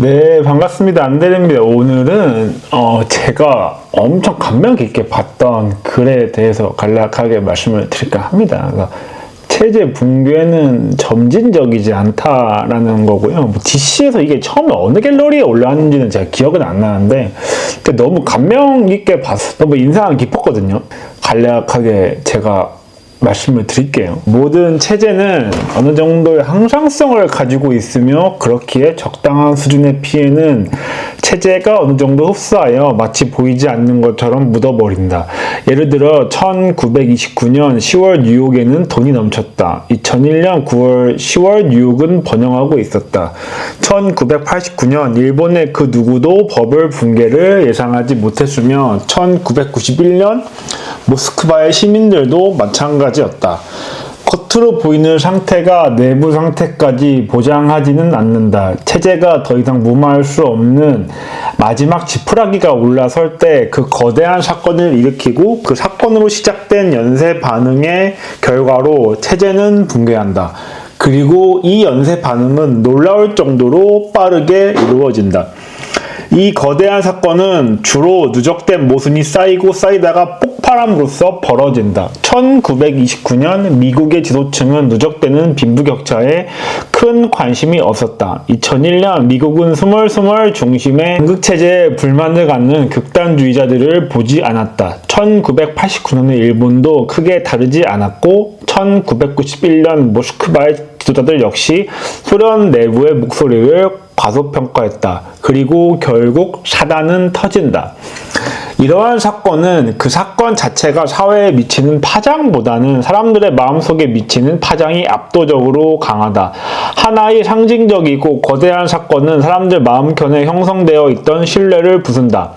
네, 반갑습니다. 안대리입니다. 오늘은 어, 제가 엄청 감명 깊게 봤던 글에 대해서 간략하게 말씀을 드릴까 합니다. 그러니까 체제 붕괴는 점진적이지 않다라는 거고요. 뭐 DC에서 이게 처음에 어느 갤러리에 올라왔는지는 제가 기억은 안 나는데 너무 감명 깊게 봤어. 너무 인상 깊었거든요. 간략하게 제가 말씀을 드릴게요. 모든 체제는 어느 정도의 항상성을 가지고 있으며 그렇기에 적당한 수준의 피해는 체제가 어느 정도 흡수하여 마치 보이지 않는 것처럼 묻어버린다. 예를 들어 1929년 10월 뉴욕에는 돈이 넘쳤다. 2001년 9월 10월 뉴욕은 번영하고 있었다. 1989년 일본의 그 누구도 버블 붕괴를 예상하지 못했으며 1991년 모스크바의 시민들도 마찬가지 였다. 겉으로 보이는 상태가 내부 상태까지 보장하지는 않는다. 체제가 더 이상 무마할 수 없는 마지막 지푸라기가 올라설 때 그 거대한 사건을 일으키고 그 사건으로 시작된 연쇄 반응의 결과로 체제는 붕괴한다. 그리고 이 연쇄 반응은 놀라울 정도로 빠르게 이루어진다. 이 거대한 사건은 주로 누적된 모순이 쌓이고 쌓이다가 폭발함으로써 벌어진다. 1929년 미국의 지도층은 누적되는 빈부격차에 큰 관심이 없었다. 2001년 미국은 스멀스멀 중심의 양극체제에 불만을 갖는 극단주의자들을 보지 않았다. 1989년의 일본도 크게 다르지 않았고 1991년 모스크바의 지도자들 역시 소련 내부의 목소리를 과소평가했다. 그리고 결국 사단은 터진다. 이러한 사건은 그 사건 자체가 사회에 미치는 파장보다는 사람들의 마음속에 미치는 파장이 압도적으로 강하다. 하나의 상징적이고 거대한 사건은 사람들 마음편에 형성되어 있던 신뢰를 부순다.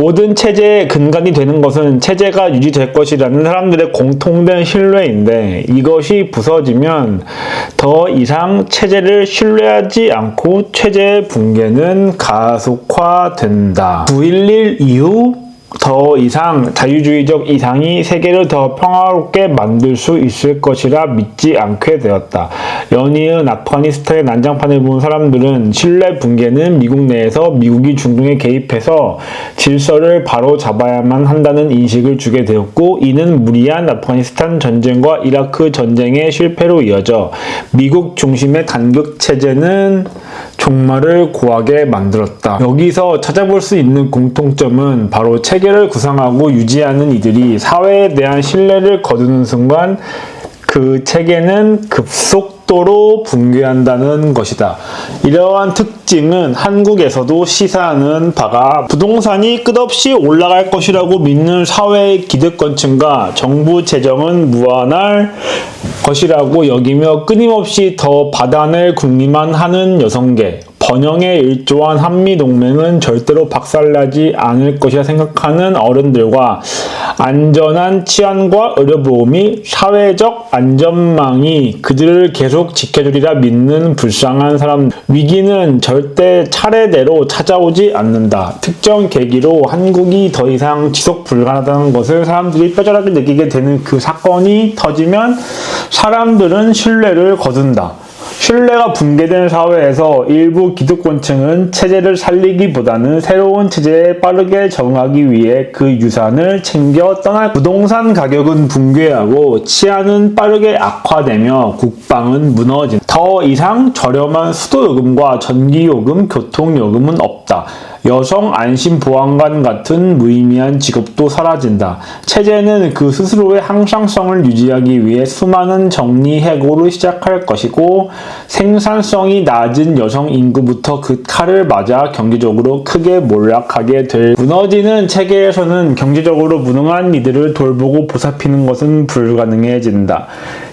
모든 체제의 근간이 되는 것은 체제가 유지될 것이라는 사람들의 공통된 신뢰인데 이것이 부서지면 더 이상 체제를 신뢰하지 않고 체제의 붕괴는 가속화된다. 9.11 이후 더 이상 자유주의적 이상이 세계를 더 평화롭게 만들 수 있을 것이라 믿지 않게 되었다. 연이은 아프가니스탄의 난장판을 본 사람들은 신뢰 붕괴는 미국 내에서 미국이 중동에 개입해서 질서를 바로 잡아야만 한다는 인식을 주게 되었고 이는 무리한 아프가니스탄 전쟁과 이라크 전쟁의 실패로 이어져 미국 중심의 단극 체제는 종말을 고하게 만들었다. 여기서 찾아볼 수 있는 공통점은 바로 체계를 구성하고 유지하는 이들이 사회에 대한 신뢰를 거두는 순간 그 체계는 급속 도로 붕괴한다는 것이다. 이러한 특징은 한국에서도 시사하는 바가 부동산이 끝없이 올라갈 것이라고 믿는 사회의 기득권층과 정부 재정은 무한할 것이라고 여기며 끊임없이 더 받아낼 궁리만 하는 여성계, 번영에 일조한 한미 동맹은 절대로 박살나지 않을 것이라 생각하는 어른들과 안전한 치안과 의료보험이 사회적 안전망이 그들을 계속 지켜주리라 믿는 불쌍한 사람 위기는 절대 차례대로 찾아오지 않는다. 특정 계기로 한국이 더 이상 지속 불가하다는 것을 사람들이 뼈저하게 느끼게 되는 그 사건이 터지면 사람들은 신뢰를 거둔다. 신뢰가 붕괴된 사회에서 일부 기득권층은 체제를 살리기보다는 새로운 체제에 빠르게 적응하기 위해 그 유산을 챙겨 떠날 부동산 가격은 붕괴하고 치안은 빠르게 악화되며 국방은 무너진 더 이상 저렴한 수도요금과 전기요금, 교통요금은 없다. 여성 안심 보안관 같은 무의미한 직업도 사라진다. 체제는 그 스스로의 항상성을 유지하기 위해 수많은 정리 해고를 시작할 것이고 생산성이 낮은 여성 인구부터 그 칼을 맞아 경제적으로 크게 몰락하게 될 무너지는 체계에서는 경제적으로 무능한 이들을 돌보고 보살피는 것은 불가능해진다.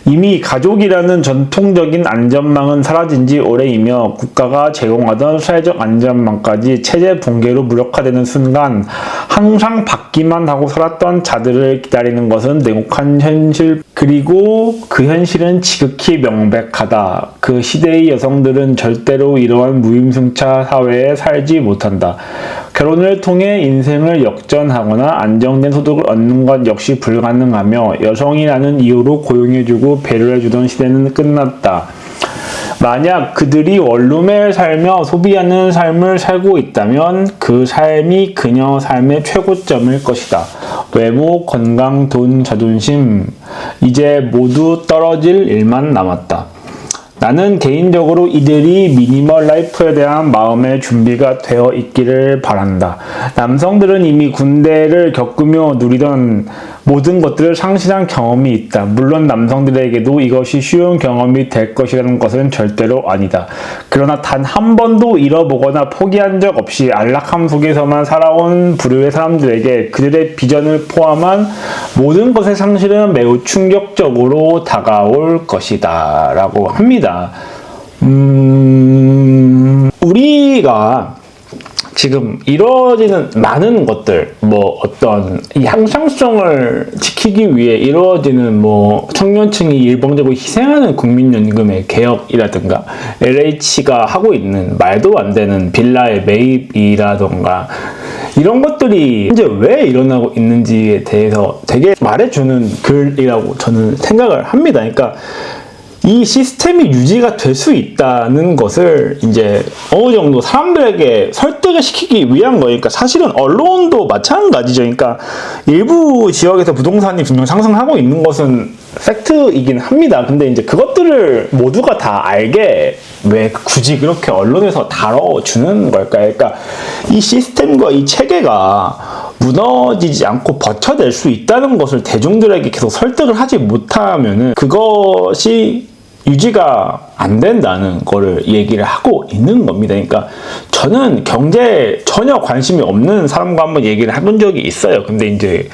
이미 가족이라는 전통적인 안전망은 사라진 지 오래이며 국가가 제공하던 사회적 안전망까지 체제 붕괴로 무력화되는 순간 항상 받기만 하고 살았던 자들을 기다리는 것은 냉혹한 현실 그리고 그 현실은 지극히 명백하다. 그 시대의 여성들은 절대로 이러한 무임승차 사회에 살지 못한다. 결혼을 통해 인생을 역전하거나 안정된 소득을 얻는 것 역시 불가능하며 여성이라는 이유로 고용해주고 배려해주던 시대는 끝났다. 만약 그들이 원룸에 살며 소비하는 삶을 살고 있다면 그 삶이 그녀 삶의 최고점일 것이다. 외모, 건강, 돈, 자존심 이제 모두 떨어질 일만 남았다. 나는 개인적으로 이들이 미니멀 라이프에 대한 마음의 준비가 되어 있기를 바란다. 남성들은 이미 군대를 겪으며 누리던 모든 것들을 상실한 경험이 있다. 물론 남성들에게도 이것이 쉬운 경험이 될 것이라는 것은 절대로 아니다. 그러나 단 한 번도 잃어보거나 포기한 적 없이 안락함 속에서만 살아온 부류의 사람들에게 그들의 비전을 포함한 모든 것의 상실은 매우 충격적으로 다가올 것이다. 라고 합니다. 음, 우리가 지금 이루어지는 많은 것들, 뭐 어떤 이 향상성을 지키기 위해 이루어지는 뭐 청년층이 일방적으로 희생하는 국민연금의 개혁이라든가 LH가 하고 있는 말도 안 되는 빌라의 매입이라든가 이런 것들이 이제 왜 일어나고 있는지에 대해서 되게 말해주는 글이라고 저는 생각을 합니다. 그러니까 이 시스템이 유지가 될 수 있다는 것을 이제 어느 정도 사람들에게 설득을 시키기 위한 거니까 사실은 언론도 마찬가지죠. 그러니까 일부 지역에서 부동산이 분명 상승하고 있는 것은 팩트이긴 합니다. 근데 이제 그것들을 모두가 다 알게 왜 굳이 그렇게 언론에서 다뤄주는 걸까요? 그러니까 이 시스템과 이 체계가 무너지지 않고 버텨낼 수 있다는 것을 대중들에게 계속 설득을 하지 못하면은 그것이 유지가 안 된다는 거를 얘기를 하고 있는 겁니다. 그러니까 저는 경제에 전혀 관심이 없는 사람과 한번 얘기를 해본 적이 있어요. 근데 이제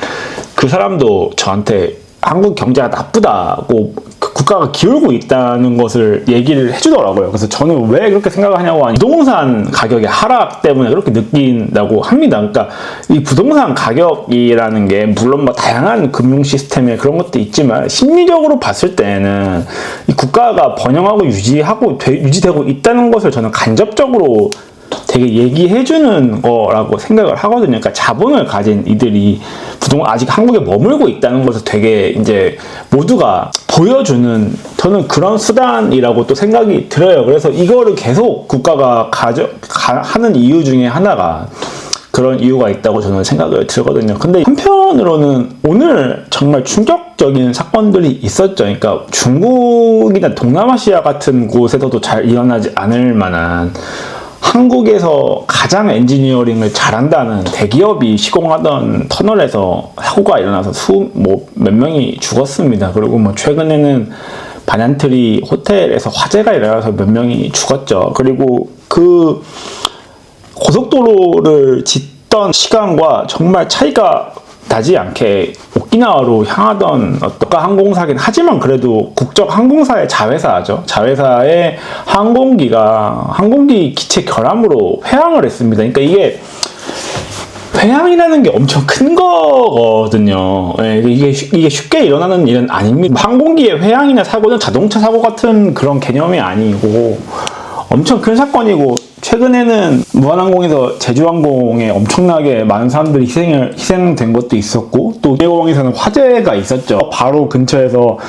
그 사람도 저한테 한국 경제가 나쁘다고 그 국가가 기울고 있다는 것을 얘기를 해주더라고요. 그래서 저는 왜 그렇게 생각을 하냐고 하니 부동산 가격의 하락 때문에 그렇게 느낀다고 합니다. 그러니까 이 부동산 가격이라는 게 물론 뭐 다양한 금융 시스템에 그런 것도 있지만 심리적으로 봤을 때는 이 국가가 번영하고 유지하고 되, 유지되고 있다는 것을 저는 간접적으로 되게 얘기해주는 거라고 생각을 하거든요. 그러니까 자본을 가진 이들이 부동 아직 한국에 머물고 있다는 것을 되게 이제 모두가 보여주는 저는 그런 수단이라고 또 생각이 들어요. 그래서 이거를 계속 국가가 가져 가, 하는 이유 중에 하나가 그런 이유가 있다고 저는 생각을 들거든요. 근데 한편으로는 오늘 정말 충격적인 사건들이 있었죠. 그러니까 중국이나 동남아시아 같은 곳에서도 잘 일어나지 않을 만한 한국에서 가장 엔지니어링을 잘한다는 대기업이 시공하던 터널에서 사고가 일어나서 수, 뭐, 몇 명이 죽었습니다. 그리고 뭐, 최근에는 반얀트리 호텔에서 화재가 일어나서 몇 명이 죽었죠. 그리고 그 고속도로를 짓던 시간과 정말 차이가 나지 않게 오키나와로 향하던 어떤 항공사긴 하지만 그래도 국적 항공사의 자회사죠. 자회사의 항공기가 항공기 기체 결함으로 회항을 했습니다. 그러니까 이게 회항이라는 게 엄청 큰 거거든요. 예, 이게, 이게 쉽게 일어나는 일은 아닙니다. 항공기의 회항이나 사고는 자동차 사고 같은 그런 개념이 아니고 엄청 큰 사건이고 최근에는 무한항공에서 제주항공에 엄청나게 많은 사람들이 희생을 희생된 것도 있었고 또 일공항에서는 화재가 있었죠. 바로 근처에서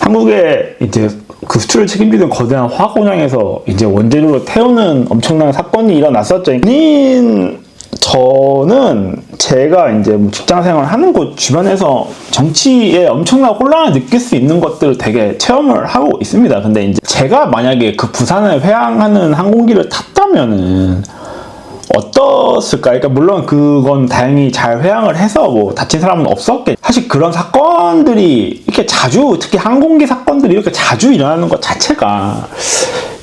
한국의 이제 그 수출을 책임지는 거대한 화학 공장에서 이제 원재료로 태우는 엄청난 사건이 일어났었죠. 인 저는 제가 이제 뭐 직장 생활을 하는 곳 주변에서 정치에 엄청난 혼란을 느낄 수 있는 것들을 되게 체험을 하고 있습니다. 근데 이제 제가 만약에 그 부산을 회항하는 항공기를 탔다면은 어떻을까? 그러니까 물론 그건 다행히 잘 회항을 해서 뭐 다친 사람은 없었겠. 사실 그런 사건들이 이렇게 자주 특히 항공기 사건들이 이렇게 자주 일어나는 것 자체가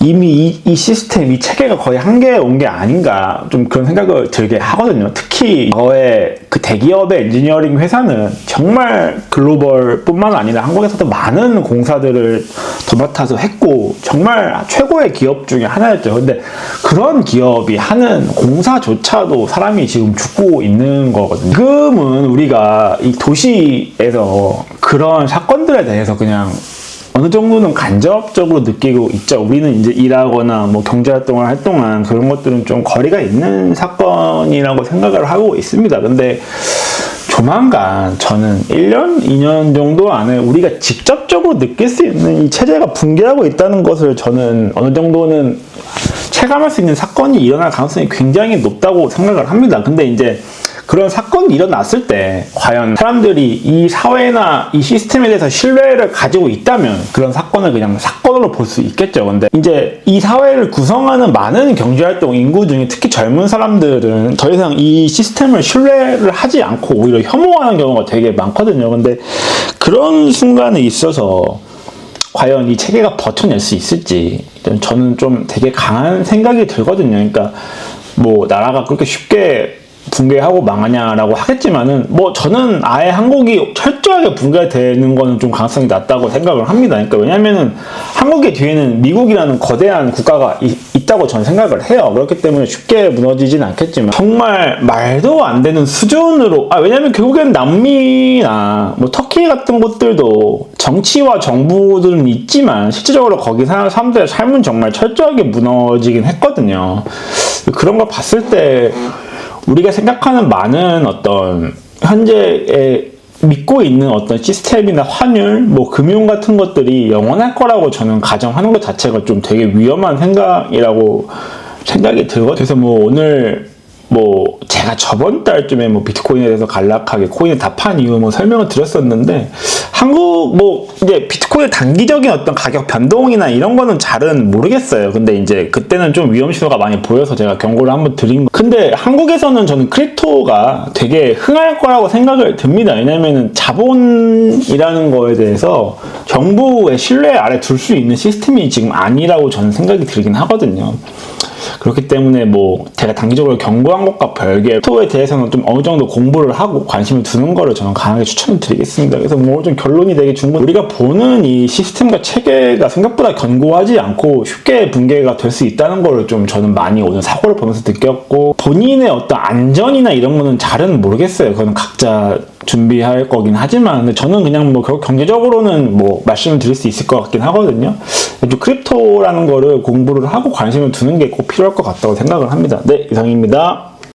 이미 이, 이 시스템, 이 체계가 거의 한계에 온 게 아닌가 좀 그런 생각을 들게 하거든요. 특히 과거에 그 대기업의 엔지니어링 회사는 정말 글로벌뿐만 아니라 한국에서도 많은 공사들을 도맡아서 했고 정말 최고의 기업 중에 하나였죠. 근데 그런 기업이 하는 공사조차도 사람이 지금 죽고 있는 거거든요. 지금은 우리가 이 도시에서 그런 사건들에 대해서 그냥 어느 정도는 간접적으로 느끼고 있죠. 우리는 이제 일하거나 뭐 경제활동을 할 동안 그런 것들은 좀 거리가 있는 사건이라고 생각을 하고 있습니다. 근데 조만간 저는 1년, 2년 정도 안에 우리가 직접적으로 느낄 수 있는 이 체제가 붕괴하고 있다는 것을 저는 어느 정도는 체감할 수 있는 사건이 일어날 가능성이 굉장히 높다고 생각을 합니다. 근데 이제 그런 사건이 일어났을 때 과연 사람들이 이 사회나 이 시스템에 대해서 신뢰를 가지고 있다면 그런 사건을 그냥 사건으로 볼 수 있겠죠. 근데 이제 이 사회를 구성하는 많은 경제활동 인구 중에 특히 젊은 사람들은 더 이상 이 시스템을 신뢰를 하지 않고 오히려 혐오하는 경우가 되게 많거든요. 근데 그런 순간에 있어서 과연 이 체계가 버텨낼 수 있을지 저는 좀 되게 강한 생각이 들거든요. 그러니까 뭐 나라가 그렇게 쉽게 붕괴하고 망하냐라고 하겠지만은 뭐 저는 아예 한국이 철저하게 붕괴되는 거는 좀 가능성이 낮다고 생각을 합니다. 그러니까 왜냐면은 한국의 뒤에는 미국이라는 거대한 국가가 이- 있다고 저는 생각을 해요. 그렇기 때문에 쉽게 무너지진 않겠지만 정말 말도 안 되는 수준으로 아 왜냐면 결국엔 남미나 뭐 터키 같은 곳들도 정치와 정부들은 있지만 실질적으로 거기 사는 사람들의 삶은 정말 철저하게 무너지긴 했거든요. 그런 걸 봤을 때 우리가 생각하는 많은 어떤 현재의 믿고 있는 어떤 시스템이나 환율, 뭐 금융 같은 것들이 영원할 거라고 저는 가정하는 것 자체가 좀 되게 위험한 생각이라고 생각이 들거든요. 그래서 뭐 오늘 뭐 제가 저번 달쯤에 뭐 비트코인에 대해서 간략하게 코인을 다 판 이유 뭐 설명을 드렸었는데 한국 뭐 이제 비트코인 단기적인 어떤 가격 변동이나 이런 거는 잘은 모르겠어요. 근데 이제 그때는 좀 위험 신호가 많이 보여서 제가 경고를 한번 드린 거. 근데 한국에서는 저는 크립토가 되게 흥할 거라고 생각을 듭니다. 왜냐면은 자본이라는 거에 대해서 정부의 신뢰 아래 둘 수 있는 시스템이 지금 아니라고 저는 생각이 들긴 하거든요. 그렇기 때문에 뭐 제가 단기적으로 경고한 것과 별개 토에 대해서는 좀 어느 정도 공부를 하고 관심을 두는 거를 저는 강하게 추천을 드리겠습니다. 그래서 뭐 좀 결론이 되게 중간 우리가 보는 이 시스템과 체계가 생각보다 견고하지 않고 쉽게 붕괴가 될 수 있다는 거를 좀 저는 많이 오늘 사고를 보면서 느꼈고 본인의 어떤 안전이나 이런 거는 잘은 모르겠어요. 그거는 각자 준비할 거긴 하지만 저는 그냥 뭐 경제적으로는 뭐 말씀을 드릴 수 있을 것 같긴 하거든요. 좀 크립토라는 거를 공부를 하고 관심을 두는 게 꼭 필요할 것 같다고 생각을 합니다. 네, 이상입니다.